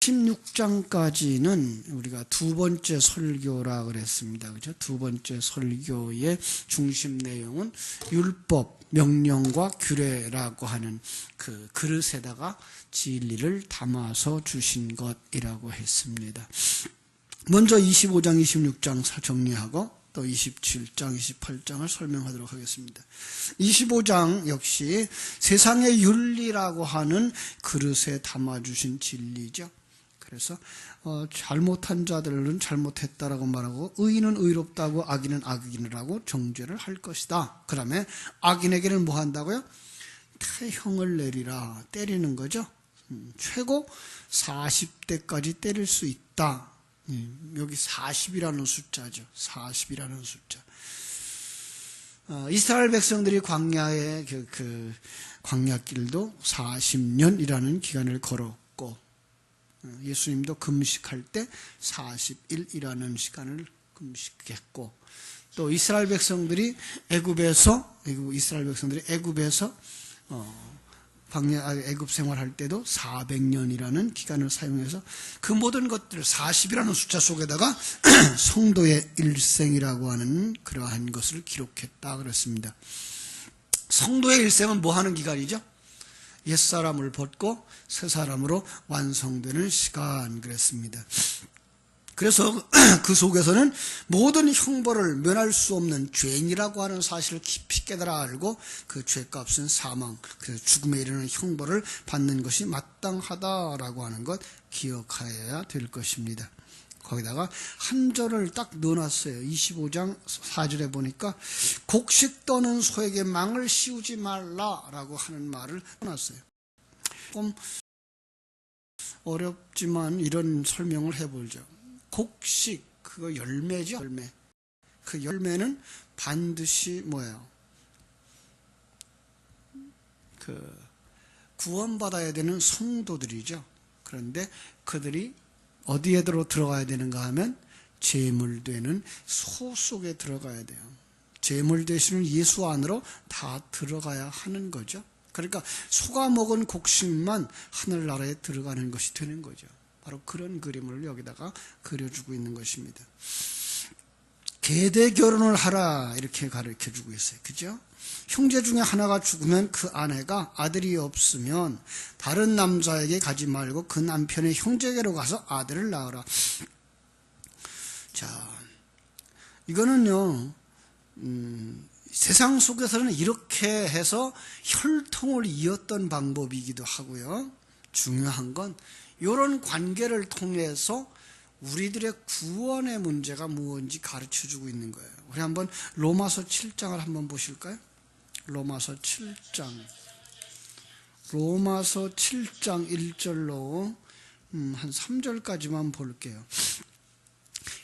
16장까지는 우리가 두 번째 설교라 그랬습니다. 그죠? 두 번째 설교의 중심 내용은 율법, 명령과 규례라고 하는 그 그릇에다가 진리를 담아서 주신 것이라고 했습니다. 먼저 25장, 26장 정리하고 또 27장, 28장을 설명하도록 하겠습니다. 25장 역시 세상의 윤리라고 하는 그릇에 담아주신 진리죠. 그래서 어, 잘못한 자들은 잘못했다라고 말하고 의인은 의롭다고 악인은 악인이라고 정죄를 할 것이다. 그 다음에 악인에게는 뭐 한다고요? 태형을 내리라 때리는 거죠. 음, 최고 40대까지 때릴 수 있다. 음, 여기 40이라는 숫자죠. 40이라는 숫자. 어, 이스라엘 백성들이 광야의 그, 그 광야길도 40년이라는 기간을 걸었고 어, 예수님도 금식할 때 40일이라는 시간을 금식했고 또 이스라엘 백성들이 애굽에서 애굽 이스라엘 백성들이 애굽에서 어, 광야 아, 애굽 생활할 때도 400년이라는 기간을 사용해서 그 모든 것들을 40이라는 숫자 속에다가 성도의 일생이라고 하는 그러한 것을 기록했다 그렇습니다. 성도의 일생은 뭐 하는 기간이죠? 옛사람을 벗고 새 사람으로 완성되는 시간 그랬습니다. 그래서 그 속에서는 모든 형벌을 면할 수 없는 죄인이라고 하는 사실을 깊이 깨달아 알고 그 죄값은 사망, 그래서 죽음에 이르는 형벌을 받는 것이 마땅하다라고 하는 것 기억하여야 될 것입니다. 거기다가 한 절을 딱 넣어놨어요. 25장 4절에 보니까 곡식 떠는 소에게 망을 씌우지 말라라고 하는 말을 넣어놨어요. 조금 어렵지만 이런 설명을 해보죠. 곡식 그거 열매죠. 열매. 그 열매는 반드시 뭐예요? 그 구원받아야 되는 성도들이죠. 그런데 그들이 어디에 들어 들어가야 되는가 하면 제물되는 소 속에 들어가야 돼요. 제물 되시는 예수 안으로 다 들어가야 하는 거죠. 그러니까 소가 먹은 곡식만 하늘나라에 들어가는 것이 되는 거죠. 바로 그런 그림을 여기다가 그려주고 있는 것입니다. 계대 결혼을 하라 이렇게 가르쳐 주고 있어요. 그죠? 형제 중에 하나가 죽으면 그 아내가 아들이 없으면 다른 남자에게 가지 말고 그 남편의 형제에게로 가서 아들을 낳으라. 자, 이거는요, 음, 세상 속에서는 이렇게 해서 혈통을 이었던 방법이기도 하고요. 중요한 건 이런 관계를 통해서 우리들의 구원의 문제가 무엇인지 가르쳐 주고 있는 거예요. 우리 한번 로마서 7장을 한번 보실까요? 로마서 7장. 로마서 7장 1절로 음, 한 3절까지만 볼게요.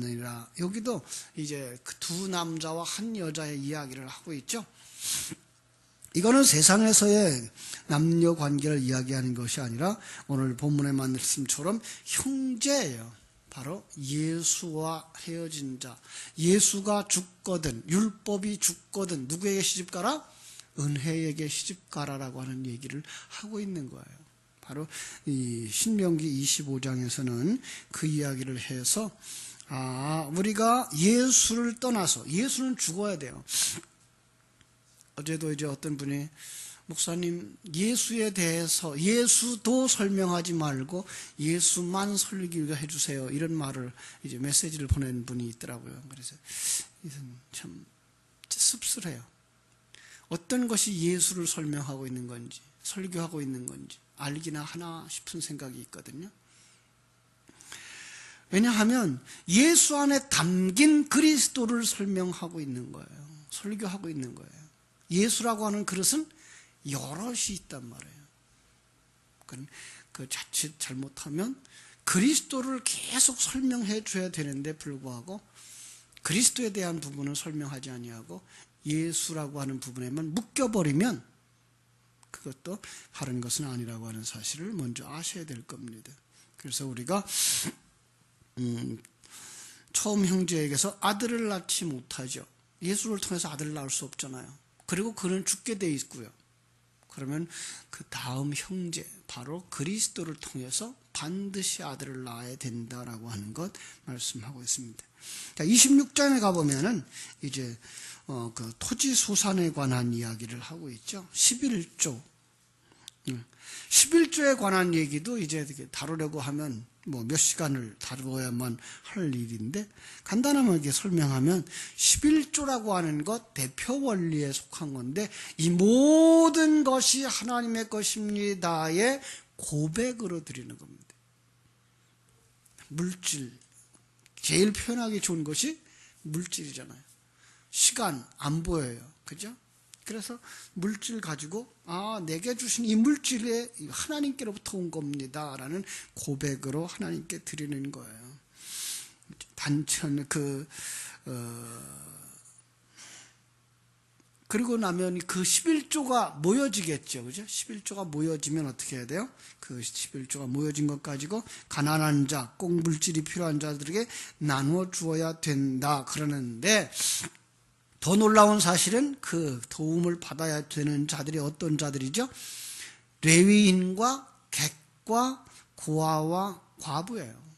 느니라 여기도 이제 그 두 남자와 한 여자의 이야기를 하고 있죠. 이거는 세상에서의 남녀 관계를 이야기하는 것이 아니라 오늘 본문의 말씀처럼 형제예요. 바로 예수와 헤어진 자. 예수가 죽거든, 율법이 죽거든, 누구에게 시집가라? 은혜에게 시집가라라고 하는 얘기를 하고 있는 거예요. 바로 이 신명기 25장에서는 그 이야기를 해서 아, 우리가 예수를 떠나서 예수는 죽어야 돼요. 어제도 이제 어떤 분이 목사님 예수에 대해서 예수도 설명하지 말고 예수만 설교해 주세요 이런 말을 이제 메시지를 보낸 분이 있더라고요. 그래서 참 씁쓸해요. 어떤 것이 예수를 설명하고 있는 건지 설교하고 있는 건지 알기나 하나 싶은 생각이 있거든요. 왜냐하면 예수 안에 담긴 그리스도를 설명하고 있는 거예요. 설교하고 있는 거예요. 예수라고 하는 그릇은 여럿이 있단 말이에요. 그 자칫 잘못하면 그리스도를 계속 설명해 줘야 되는데 불구하고 그리스도에 대한 부분은 설명하지 아니하고 예수라고 하는 부분에만 묶여버리면 그것도 바른 것은 아니라고 하는 사실을 먼저 아셔야 될 겁니다. 그래서 우리가 음, 처음 형제에게서 아들을 낳지 못하죠. 예수를 통해서 아들을 낳을 수 없잖아요. 그리고 그는 죽게 돼 있고요. 그러면 그 다음 형제 바로 그리스도를 통해서 반드시 아들을 낳아야 된다라고 하는 것 말씀하고 있습니다. 자, 26장에 가 보면은 이제 어, 그 토지 소산에 관한 이야기를 하고 있죠. 11조. 11조에 관한 얘기도 이제 다루려고 하면 뭐 몇 시간을 다루어야만 할 일인데 간단하게 설명하면 11조라고 하는 것 대표 원리에 속한 건데 이 모든 것이 하나님의 것입니다의 고백으로 드리는 겁니다. 물질 제일 표현하기 좋은 것이 물질이잖아요. 시간 안 보여요. 그죠? 그래서 물질 가지고 아 내게 주신 이 물질에 하나님께로부터 온 겁니다라는 고백으로 하나님께 드리는 거예요. 반천 그 어, 그리고 나면 그 11조가 모여지겠죠. 그죠? 11조가 모여지면 어떻게 해야 돼요? 그 11조가 모여진 것 가지고 가난한 자, 꼭 물질이 필요한 자들에게 나누어 주어야 된다. 그러는데 더 놀라운 사실은 그 도움을 받아야 되는 자들이 어떤 자들이죠? 레위인과 객과 고아와 과부예요.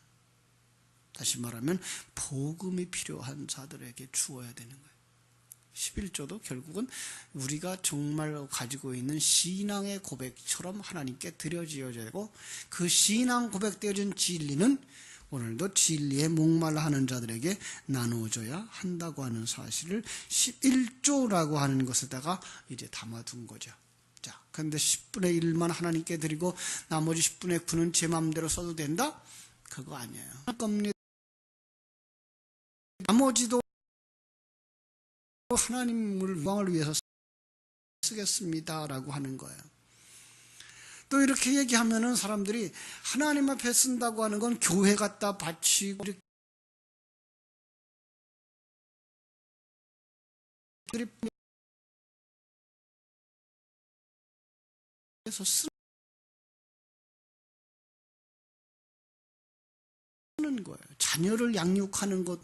다시 말하면 복음이 필요한 자들에게 주어야 되는 거예요. 11조도 결국은 우리가 정말 가지고 있는 신앙의 고백처럼 하나님께 드려져야 되고 그 신앙 고백되어진 진리는 오늘도 진리에 목말라 하는 자들에게 나누어져야 한다고 하는 사실을 11조라고 하는 것에다가 이제 담아둔 거죠. 자, 근데 10분의 1만 하나님께 드리고 나머지 10분의 9는 제 마음대로 써도 된다? 그거 아니에요. 겁니다. 나머지도 하나님을 영광을 위해서 쓰겠습니다라고 하는 거예요. 또 이렇게 얘기하면은 사람들이 하나님 앞에 쓴다고 하는 건 교회 갖다 바치고 그래서 쓰는 거예요. 자녀를 양육하는 것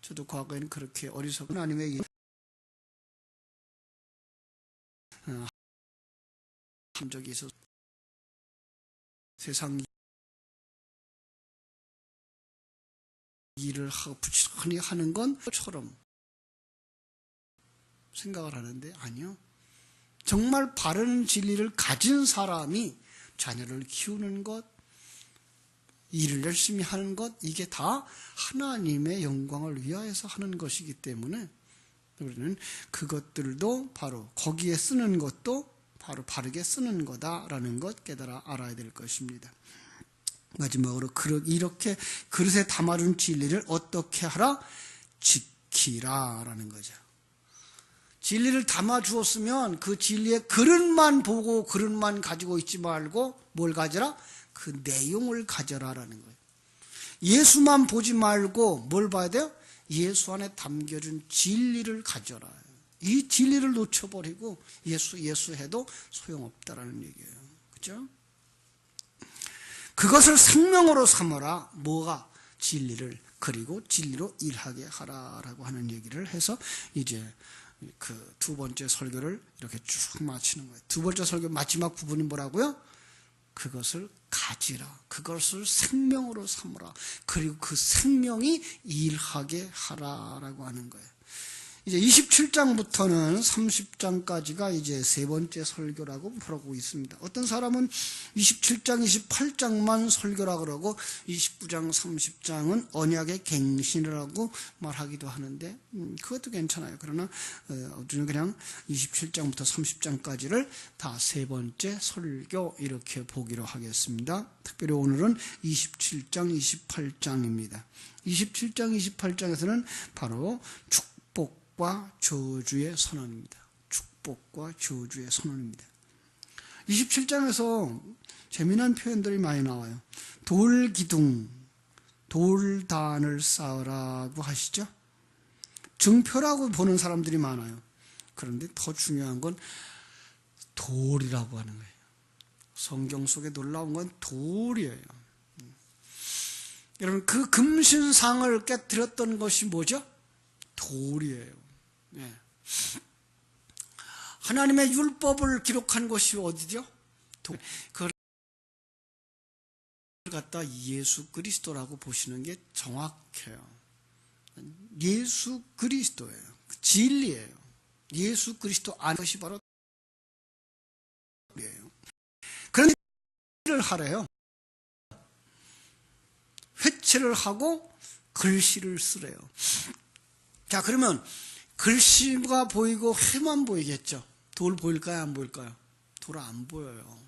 저도 과거에는 그렇게 어리석은 하나님의 한 적이 있어 세상 일을 하고 부지런히 하는 것처럼 생각을 하는데 아니요. 정말 바른 진리를 가진 사람이 자녀를 키우는 것, 일을 열심히 하는 것, 이게 다 하나님의 영광을 위하여서 하는 것이기 때문에 우리는 그것들도 바로 거기에 쓰는 것도 바로 바르게 쓰는 거다라는 것 깨달아 알아야 될 것입니다. 마지막으로 이렇게 그릇에 담아둔 진리를 어떻게 하라? 지키라라는 거죠. 진리를 담아 주었으면 그 진리의 그릇만 보고 그릇만 가지고 있지 말고 뭘 가져라? 그 내용을 가져라라는 거예요. 예수만 보지 말고 뭘 봐야 돼요? 예수 안에 담겨진 진리를 가져라. 이 진리를 놓쳐버리고 예수 예수 해도 소용없다라는 얘기예요. 그죠? 그것을 생명으로 삼어라. 뭐가 진리를 그리고 진리로 일하게 하라라고 하는 얘기를 해서 이제 그 두 번째 설교를 이렇게 쭉 마치는 거예요. 두 번째 설교 마지막 부분이 뭐라고요? 그것을 가지라. 그것을 생명으로 삼으라. 그리고 그 생명이 일하게 하라라고 하는 거예요. 이제 27장부터는 30장까지가 이제 세 번째 설교라고 부르고 있습니다. 어떤 사람은 27장, 28장만 설교라 그러고 29장, 30장은 언약의 갱신이라고 말하기도 하는데 음, 그것도 괜찮아요. 그러나 어, 우리는 그냥 27장부터 30장까지를 다 세 번째 설교 이렇게 보기로 하겠습니다. 특별히 오늘은 27장, 28장입니다. 27장, 28장에서는 바로 축 축복과 저주의 선언입니다. 축복과 저주의 선언입니다. 27장에서 재미난 표현들이 많이 나와요. 돌기둥, 돌단을 쌓으라고 하시죠. 증표라고 보는 사람들이 많아요. 그런데 더 중요한 건 돌이라고 하는 거예요. 성경 속에 놀라운 건 돌이에요. 여러분 그 금신상을 깨뜨렸던 것이 뭐죠? 돌이에요. 예. 하나님의 율법을 기록한 것이 어디죠? 돌. 그걸 갖다 예수 그리스도라고 보시는 게 정확해요. 예수 그리스도예요. 진리예요. 예수 그리스도 안 것이 바로 예요. 그런데 를 하래요. 회치를 하고 글씨를 쓰래요. 자, 그러면 글씨가 보이고 회만 보이겠죠. 돌 보일까요? 안 보일까요? 돌 안 보여요.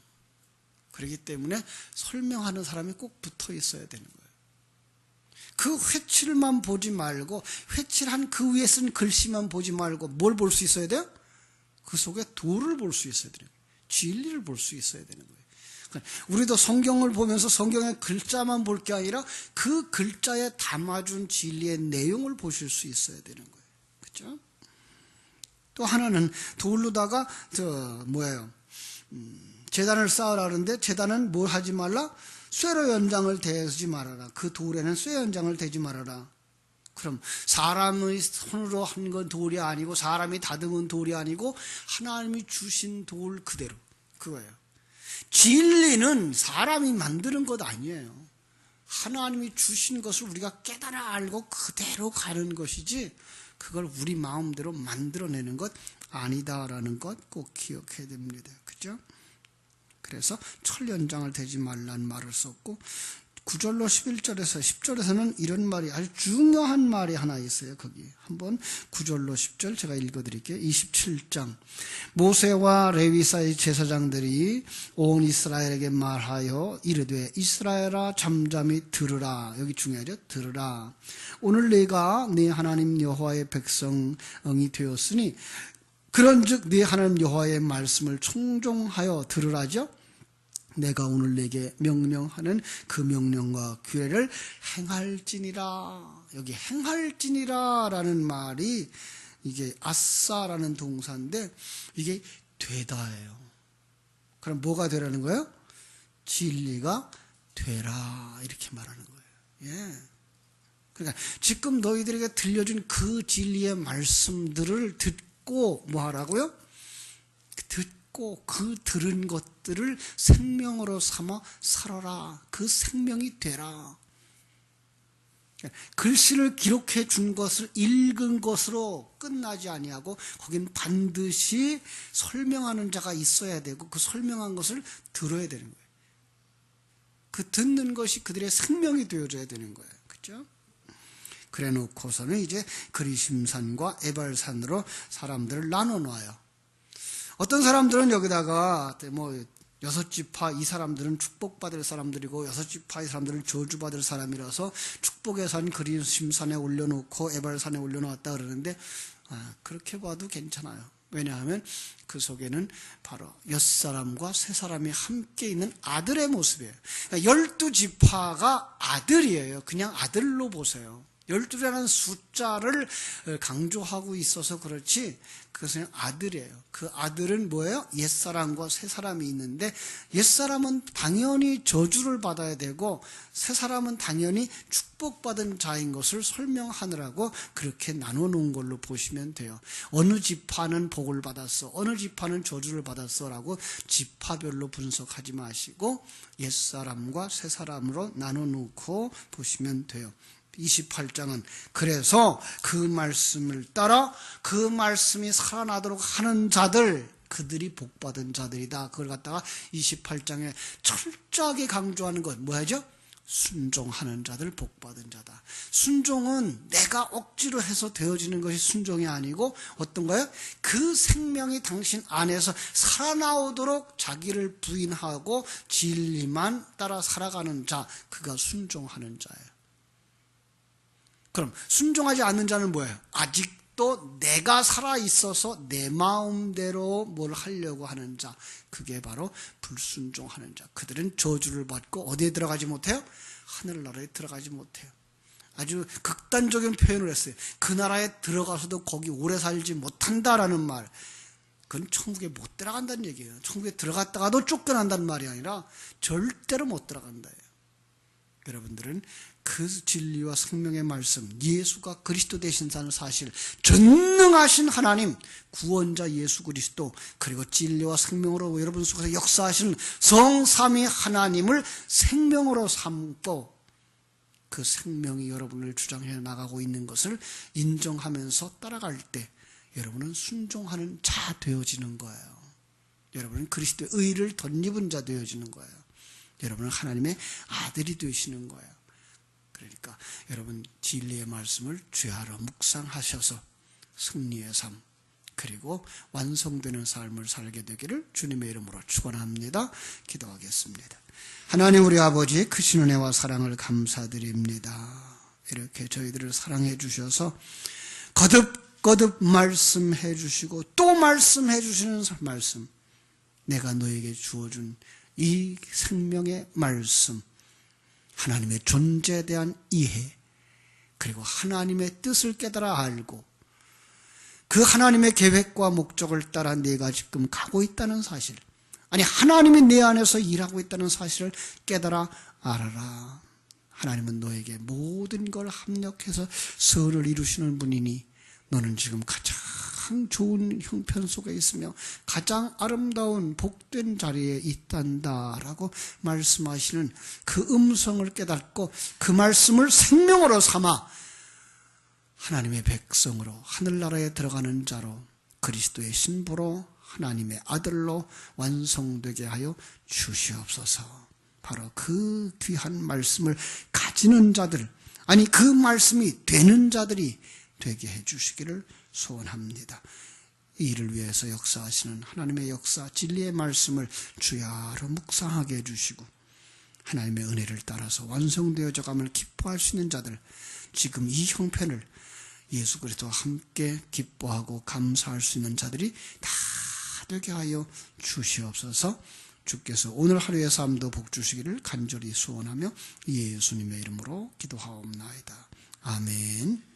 그렇기 때문에 설명하는 사람이 꼭 붙어 있어야 되는 거예요. 그 회칠만 보지 말고 회칠한 그 위에 쓴 글씨만 보지 말고 뭘 볼 수 있어야 돼요? 그 속에 돌을 볼수 있어야 돼요. 진리를 볼 수 있어야 되는 거예요. 그러니까 우리도 성경을 보면서 성경의 글자만 볼 게 아니라 그 글자에 담아준 진리의 내용을 보실 수 있어야 되는 거예요. 그렇죠? 또 하나는 돌로다가 저 뭐예요? 음, 재단을 쌓으라는데 재단은 뭘 하지 말라? 쇠로 연장을 대지 말아라. 그 돌에는 쇠 연장을 대지 말아라. 그럼 사람의 손으로 한 건 돌이 아니고 사람이 다듬은 돌이 아니고 하나님이 주신 돌 그대로 그거예요. 진리는 사람이 만드는 것 아니에요. 하나님이 주신 것을 우리가 깨달아 알고 그대로 가는 것이지 그걸 우리 마음대로 만들어내는 것 아니다라는 것 꼭 기억해야 됩니다. 그죠? 그래서 철 연장을 대지 말라는 말을 썼고 9절로 11절에서 10절에서는 이런 말이 아주 중요한 말이 하나 있어요. 거기 한번 9절로 10절 제가 읽어드릴게요. 27장 모세와 레위사의 제사장들이 온 이스라엘에게 말하여 이르되 이스라엘아 잠잠히 들으라 여기 중요하죠. 들으라 오늘 내가 네 하나님 여호와의 백성이 되었으니 그런즉 네 하나님 여호와의 말씀을 청종하여 들으라죠. 내가 오늘 내게 명령하는 그 명령과 규례를 행할지니라. 여기 행할지니라 라는 말이 이게 아싸라는 동사인데 이게 되다예요. 그럼 뭐가 되라는 거예요? 진리가 되라 이렇게 말하는 거예요. 예. 그러니까 지금 너희들에게 들려준 그 진리의 말씀들을 듣고 뭐 하라고요? 듣고 그 들은 것들을 생명으로 삼아 살아라. 그 생명이 되라. 글씨를 기록해 준 것을 읽은 것으로 끝나지 아니하고 거긴 반드시 설명하는 자가 있어야 되고 그 설명한 것을 들어야 되는 거예요. 그 듣는 것이 그들의 생명이 되어져야 되는 거예요. 그렇죠? 그래 놓고서는 이제 그리심산과 에발산으로 사람들을 나눠 놔요. 어떤 사람들은 여기다가 뭐 여섯 지파 이 사람들은 축복받을 사람들이고 여섯 지파 이 사람들은 저주받을 사람이라서 축복의 산 그리심산에 올려놓고 에발산에 올려놓았다 그러는데 아, 그렇게 봐도 괜찮아요. 왜냐하면 그 속에는 바로 여 사람과 세 사람이 함께 있는 아들의 모습이에요. 그러니까 열두 지파가 아들이에요. 그냥 아들로 보세요. 열두라는 숫자를 강조하고 있어서 그렇지 그것은 아들이에요. 그 아들은 뭐예요? 옛사람과 새사람이 있는데 옛사람은 당연히 저주를 받아야 되고 새사람은 당연히 축복받은 자인 것을 설명하느라고 그렇게 나눠 놓은 걸로 보시면 돼요. 어느 지파는 복을 받았어. 어느 지파는 저주를 받았어라고 지파별로 분석하지 마시고 옛사람과 새사람으로 나눠 놓고 보시면 돼요. 28장은 그래서 그 말씀을 따라 그 말씀이 살아나도록 하는 자들 그들이 복받은 자들이다. 그걸 갖다가 28장에 철저하게 강조하는 것 뭐야죠? 순종하는 자들 복받은 자다. 순종은 내가 억지로 해서 되어지는 것이 순종이 아니고 어떤 거예요? 그 생명이 당신 안에서 살아나오도록 자기를 부인하고 진리만 따라 살아가는 자, 그가 순종하는 자예요. 그럼 순종하지 않는 자는 뭐예요? 아직 또 내가 살아 있어서 내 마음대로 뭘 하려고 하는 자, 그게 바로 불순종하는 자. 그들은 저주를 받고 어디에 들어가지 못해요? 하늘나라에 들어가지 못해요. 아주 극단적인 표현을 했어요. 그 나라에 들어가서도 거기 오래 살지 못한다라는 말. 그건 천국에 못 들어간다는 얘기예요. 천국에 들어갔다가도 쫓겨난다는 말이 아니라 절대로 못 들어간다예요. 여러분들은 그 진리와 성령의 말씀, 예수가 그리스도 되신 사는 사실, 전능하신 하나님, 구원자 예수 그리스도, 그리고 진리와 생명으로 여러분 속에서 역사하시는 성삼위 하나님을 생명으로 삼고 그 생명이 여러분을 주장해 나가고 있는 것을 인정하면서 따라갈 때 여러분은 순종하는 자 되어지는 거예요. 여러분은 그리스도의 의를 덧입은 자 되어지는 거예요. 여러분은 하나님의 아들이 되시는 거예요. 그러니까 여러분 진리의 말씀을 죄하러 묵상하셔서 승리의 삶 그리고 완성되는 삶을 살게 되기를 주님의 이름으로 축원합니다. 기도하겠습니다. 하나님 우리 아버지 크신 은혜와 사랑을 감사드립니다. 이렇게 저희들을 사랑해 주셔서 거듭거듭 말씀해 주시고 또 말씀해 주시는 말씀 내가 너에게 주어준 이 생명의 말씀 하나님의 존재에 대한 이해, 그리고 하나님의 뜻을 깨달아 알고, 그 하나님의 계획과 목적을 따라 내가 지금 가고 있다는 사실, 아니, 하나님이 내 안에서 일하고 있다는 사실을 깨달아 알아라. 하나님은 너에게 모든 걸 합력해서 선을 이루시는 분이니, 너는 지금 가장 좋은 형편 속에 있으며 가장 아름다운 복된 자리에 있단다라고 말씀하시는 그 음성을 깨닫고 그 말씀을 생명으로 삼아 하나님의 백성으로 하늘나라에 들어가는 자로 그리스도의 신부로 하나님의 아들로 완성되게 하여 주시옵소서. 바로 그 귀한 말씀을 가지는 자들, 아니 그 말씀이 되는 자들이 되게 해 주시기를 소원합니다. 이 일을 위해서 역사하시는 하나님의 역사, 진리의 말씀을 주야로 묵상하게 해주시고 하나님의 은혜를 따라서 완성되어져 감을 기뻐할 수 있는 자들 지금 이 형편을 예수 그리스도와 함께 기뻐하고 감사할 수 있는 자들이 다 되게 하여 주시옵소서 주께서 오늘 하루의 삶도 복 주시기를 간절히 소원하며 예수님의 이름으로 기도하옵나이다. 아멘.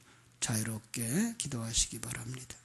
자유롭게 기도하시기 바랍니다.